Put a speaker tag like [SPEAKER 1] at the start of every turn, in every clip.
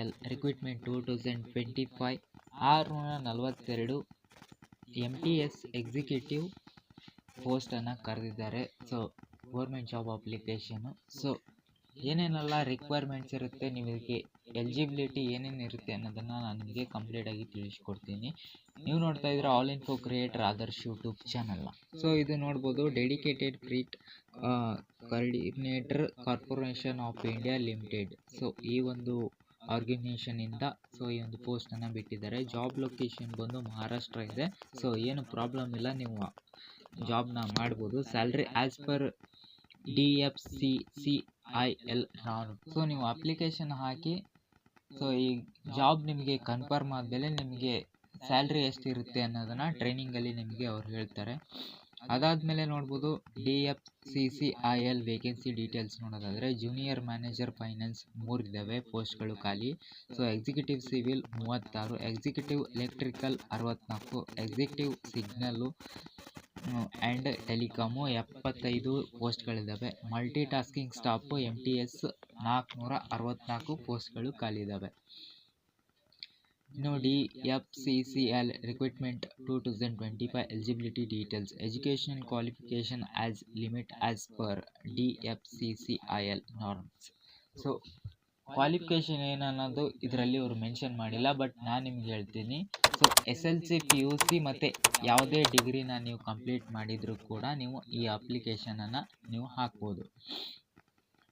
[SPEAKER 1] L recruitment two thousand twenty five ಆರುನೂರ ನಲವತ್ತೆರಡು M T S executive ಪೋಸ್ಟನ್ನು ಕರೆದಿದ್ದಾರೆ. So government job application so ಏನೇನೆಲ್ಲ ರಿಕ್ವೈರ್ಮೆಂಟ್ಸ್ ಇರುತ್ತೆ, ನೀವು ಇದಕ್ಕೆ ಎಲಿಜಿಬಿಲಿಟಿ ಏನೇನು ಇರುತ್ತೆ ಅನ್ನೋದನ್ನು ನಾನು ನಿಮಗೆ ಕಂಪ್ಲೀಟಾಗಿ ತಿಳಿಸ್ಕೊಡ್ತೀನಿ. ನೀವು ನೋಡ್ತಾ ಇದ್ರೆ all info creator Adarsh YouTube ಚಾನಲ್ನ ಸೊ ಇದು ನೋಡ್ಬೋದು dedicated freight corridor corporation of India limited so ಈ ಒಂದು ಆರ್ಗನೈಸೇಷನಿಂದ ಸೊ ಈ ಒಂದು ಪೋಸ್ಟನ್ನು ಬಿಟ್ಟಿದ್ದಾರೆ. ಜಾಬ್ ಲೊಕೇಶನ್ ಬಂದು ಮಹಾರಾಷ್ಟ್ರ ಇದೆ. ಸೊ ಏನು ಪ್ರಾಬ್ಲಮ್ ಇಲ್ಲ, ನೀವು ಜಾಬ್ನ ಮಾಡ್ಬೋದು. Salary as per D F C C I L ನಾನು. ಸೊ ನೀವು ಅಪ್ಲಿಕೇಶನ್ ಹಾಕಿ ಸೊ ಈ ಜಾಬ್ ನಿಮಗೆ ಕನ್ಫರ್ಮ್ ಆದಮೇಲೆ ನಿಮಗೆ ಸ್ಯಾಲ್ರಿ ಎಷ್ಟಿರುತ್ತೆ ಅನ್ನೋದನ್ನು ಟ್ರೈನಿಂಗಲ್ಲಿ ನಿಮಗೆ ಅವ್ರು ಹೇಳ್ತಾರೆ. ಅದಾದಮೇಲೆ ನೋಡ್ಬೋದು D F C C I L vacancy details ನೋಡೋದಾದರೆ ಜೂನಿಯರ್ ಮ್ಯಾನೇಜರ್ ಫೈನಾನ್ಸ್ ಮೂರು ಇದ್ದಾವೆ ಪೋಸ್ಟ್ಗಳು ಖಾಲಿ. ಸೊ ಎಕ್ಸಿಕ್ಯೂಟಿವ್ ಸಿವಿಲ್ ಮೂವತ್ತಾರು ಎಕ್ಸಿಕ್ಯೂಟಿವ್ ಎಲೆಕ್ಟ್ರಿಕಲ್ ಅರವತ್ತ್ನಾಲ್ಕು ಎಕ್ಸಿಕ್ಯೂಟಿವ್ ಸಿಗ್ನಲ್ಲು ಆ್ಯಂಡ್ ಟೆಲಿಕಾಮು ಎಪ್ಪತ್ತೈದು ಪೋಸ್ಟ್ಗಳಿದ್ದಾವೆ multi tasking staff M T S ನಾಲ್ಕುನೂರ ಅರವತ್ತ್ನಾಲ್ಕು ಪೋಸ್ಟ್ಗಳು ಖಾಲಿ ಇದಾವೆ ಇನ್ನು D F C C L recruitment two thousand twenty five eligibility details education qualification age limit as per D F C C I L norms so qualification ಏನನ್ನೋದು ಇದರಲ್ಲಿ ಅವರು mention ಮಾಡಿಲ್ಲ but ನಾನು ನಿಮ್ಗೆ ಹೇಳ್ತೀನಿ. So S L C P U C ಮತ್ತು ಯಾವುದೇ ಡಿಗ್ರಿನ ನೀವು complete ಮಾಡಿದರೂ ಕೂಡ ನೀವು ಈ ಅಪ್ಲಿಕೇಶನನ್ನು ನೀವು ಹಾಕ್ಬೋದು.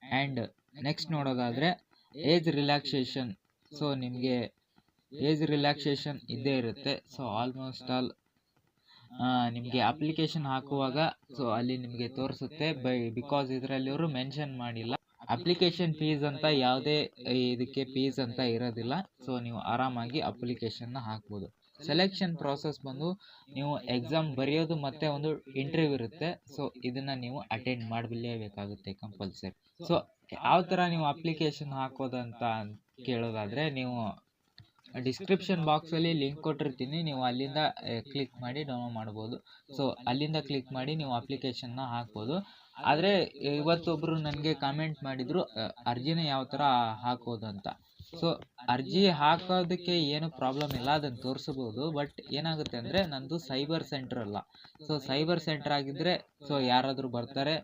[SPEAKER 1] ಆ್ಯಂಡ್ ನೆಕ್ಸ್ಟ್ ನೋಡೋದಾದರೆ ಏಜ್ ರಿಲ್ಯಾಕ್ಸೇಷನ್ ಸೊ ನಿಮಗೆ ಏಜ್ ರಿಲ್ಯಾಕ್ಸೇಷನ್ ಇದ್ದೇ ಇರುತ್ತೆ. ಸೊ ಆಲ್ಮೋಸ್ಟ್ ಆಲ್ ನಿಮಗೆ ಅಪ್ಲಿಕೇಶನ್ ಹಾಕುವಾಗ ಸೊ ಅಲ್ಲಿ ನಿಮಗೆ ತೋರಿಸುತ್ತೆ. ಬೈ ಬಿಕಾಸ್ ಇದರಲ್ಲಿ ಅವರು ಮೆನ್ಷನ್ ಮಾಡಿಲ್ಲ. ಅಪ್ಲಿಕೇಶನ್ ಫೀಸ್ ಅಂತ ಯಾವುದೇ ಇದಕ್ಕೆ ಫೀಸ್ ಅಂತ ಇರೋದಿಲ್ಲ. ಸೊ ನೀವು ಆರಾಮಾಗಿ ಅಪ್ಲಿಕೇಶನ್ನ ಹಾಕ್ಬೋದು. ಸೆಲೆಕ್ಷನ್ ಪ್ರಾಸೆಸ್ ಬಂದು ನೀವು ಎಕ್ಸಾಮ್ ಬರೆಯೋದು ಮತ್ತು ಒಂದು ಇಂಟರ್ವ್ಯೂ ಇರುತ್ತೆ. ಸೊ ಇದನ್ನು ನೀವು ಅಟೆಂಡ್ ಮಾಡಲೇಬೇಕಾಗುತ್ತೆ ಕಂಪಲ್ಸರಿ ಸೊ ಯಾವ ಥರ ನೀವು ಅಪ್ಲಿಕೇಶನ್ ಹಾಕೋದಂತ ಕೇಳೋದಾದರೆ, ನೀವು ಡಿಸ್ಕ್ರಿಪ್ಷನ್ ಬಾಕ್ಸಲ್ಲಿ ಲಿಂಕ್ ಕೊಟ್ಟಿರ್ತೀನಿ. ನೀವು ಅಲ್ಲಿಂದ ಕ್ಲಿಕ್ ಮಾಡಿ ಡೌನ್ಲೋಡ್ ಮಾಡ್ಬೋದು. ಸೊ ಅಲ್ಲಿಂದ ಕ್ಲಿಕ್ ಮಾಡಿ ನೀವು ಅಪ್ಲಿಕೇಶನ್ನ ಹಾಕ್ಬೋದು. ಆದರೆ ಇವತ್ತೊಬ್ಬರು ನನಗೆ ಕಾಮೆಂಟ್ ಮಾಡಿದರು ಅರ್ಜಿನ ಯಾವ ಥರ ಹಾಕೋದು ಅಂತ? ಸೊ ಅರ್ಜಿ ಹಾಕೋದಕ್ಕೆ ಏನು ಪ್ರಾಬ್ಲಮ್ ಇಲ್ಲ ಅದನ್ನು ತೋರಿಸ್ಬೋದು. ಬಟ್ ಏನಾಗುತ್ತೆ ಅಂದರೆ, ನಂದು ಸೈಬರ್ ಸೆಂಟರ್ ಅಲ್ಲ. ಸೊ ಸೈಬರ್ ಸೆಂಟ್ರ್ ಆಗಿದ್ದರೆ ಸೊ ಯಾರಾದರೂ ಬರ್ತಾರೆ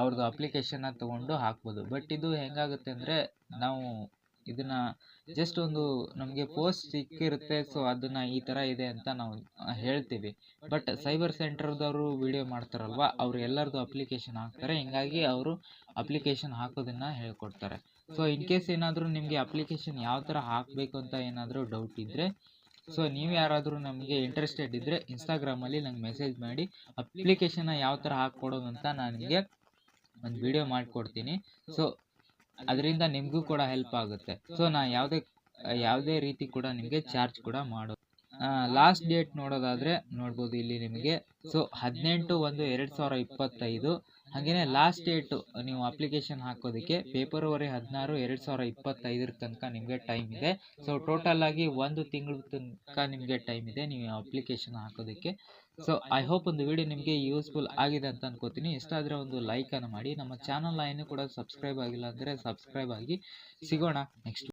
[SPEAKER 1] ಅವ್ರದ್ದು ಅಪ್ಲಿಕೇಶನ್ನ ತೊಗೊಂಡು ಹಾಕ್ಬೋದು. ಬಟ್ ಇದು ಹೆಂಗಾಗುತ್ತೆ ಅಂದರೆ, ನಾವು ಇದನ್ನು ಜಸ್ಟ್ ಒಂದು ನಮಗೆ ಪೋಸ್ಟ್ ಸಿಕ್ಕಿರುತ್ತೆ ಸೊ ಅದನ್ನು ಈ ಥರ ಇದೆ ಅಂತ ನಾವು ಹೇಳ್ತೀವಿ. ಬಟ್ ಸೈಬರ್ ಸೆಂಟರ್ದವರು ವಿಡಿಯೋ ಮಾಡ್ತಾರಲ್ವ, ಅವರು ಎಲ್ಲರದು ಅಪ್ಲಿಕೇಶನ್ ಹಾಕ್ತಾರೆ, ಹಿಂಗಾಗಿ ಅವರು ಅಪ್ಲಿಕೇಶನ್ ಹಾಕೋದನ್ನು ಹೇಳ್ಕೊಡ್ತಾರೆ. ಸೊ ಇನ್ ಕೇಸ್ ಏನಾದರೂ ನಿಮಗೆ ಅಪ್ಲಿಕೇಶನ್ ಯಾವ ಥರ ಹಾಕಬೇಕು ಅಂತ ಏನಾದರೂ ಡೌಟ್ ಇದ್ದರೆ ಸೊ ನೀವು ಯಾರಾದರೂ ನಮಗೆ ಇಂಟ್ರೆಸ್ಟೆಡ್ ಇದ್ದರೆ ಇನ್ಸ್ಟಾಗ್ರಾಮಲ್ಲಿ ನಂಗೆ ಮೆಸೇಜ್ ಮಾಡಿ ಅಪ್ಲಿಕೇಶನ್ನ ಯಾವ ಥರ ಹಾಕ್ಕೊಡೋದು ಅಂತ ನಾನು ನಿಮಗೆ ಒಂದು ವಿಡಿಯೋ ಮಾಡಿಕೊಡ್ತೀನಿ. ಸೊ ಅದರಿಂದ ನಿಮಗೂ ಕೂಡ ಹೆಲ್ಪ್ ಆಗುತ್ತೆ. ಸೊ ನಾ ಯಾವುದೇ ಯಾವುದೇ ರೀತಿ ಕೂಡ ನಿಮಗೆ ಚಾರ್ಜ್ ಕೂಡ ಮಾಡೋ ಲಾಸ್ಟ್ ಡೇಟ್ ನೋಡೋದಾದರೆ ನೋಡ್ಬೋದು ಇಲ್ಲಿ ನಿಮಗೆ. ಸೊ ಹದಿನೆಂಟು ಒಂದು ಎರಡು ಸಾವಿರ ಇಪ್ಪತ್ತೈದು. ಹಾಗೆಯೇ ಲಾಸ್ಟ್ ಡೇಟು ನೀವು ಅಪ್ಲಿಕೇಶನ್ ಹಾಕೋದಕ್ಕೆ ಫೆಬ್ರವರಿ ಹದಿನಾರು ಎರಡು ಸಾವಿರ ಇಪ್ಪತ್ತೈದರ ತನಕ ನಿಮಗೆ ಟೈಮ್ ಇದೆ. ಸೊ ಟೋಟಲ್ ಆಗಿ ಒಂದು ತಿಂಗಳ ತನಕ ನಿಮಗೆ ಟೈಮ್ ಇದೆ ನೀವು ಅಪ್ಲಿಕೇಶನ್ ಹಾಕೋದಕ್ಕೆ. ಸೊ ಐ ಹೋಪ್ ಒಂದು ವಿಡಿಯೋ ನಿಮಗೆ ಯೂಸ್ಫುಲ್ ಆಗಿದೆ ಅಂತ ಅನ್ಕೋತೀನಿ. ಇಷ್ಟ ಆದರೆ ಒಂದು ಲೈಕನ್ನು ಮಾಡಿ. ನಮ್ಮ ಚಾನಲ್ನ ಇನ್ನೂ ಕೂಡ ಸಬ್ಸ್ಕ್ರೈಬ್ ಆಗಿಲ್ಲ ಅಂದರೆ ಸಬ್ಸ್ಕ್ರೈಬ್ ಆಗಿ ಸಿಗೋಣ ನೆಕ್ಸ್ಟ್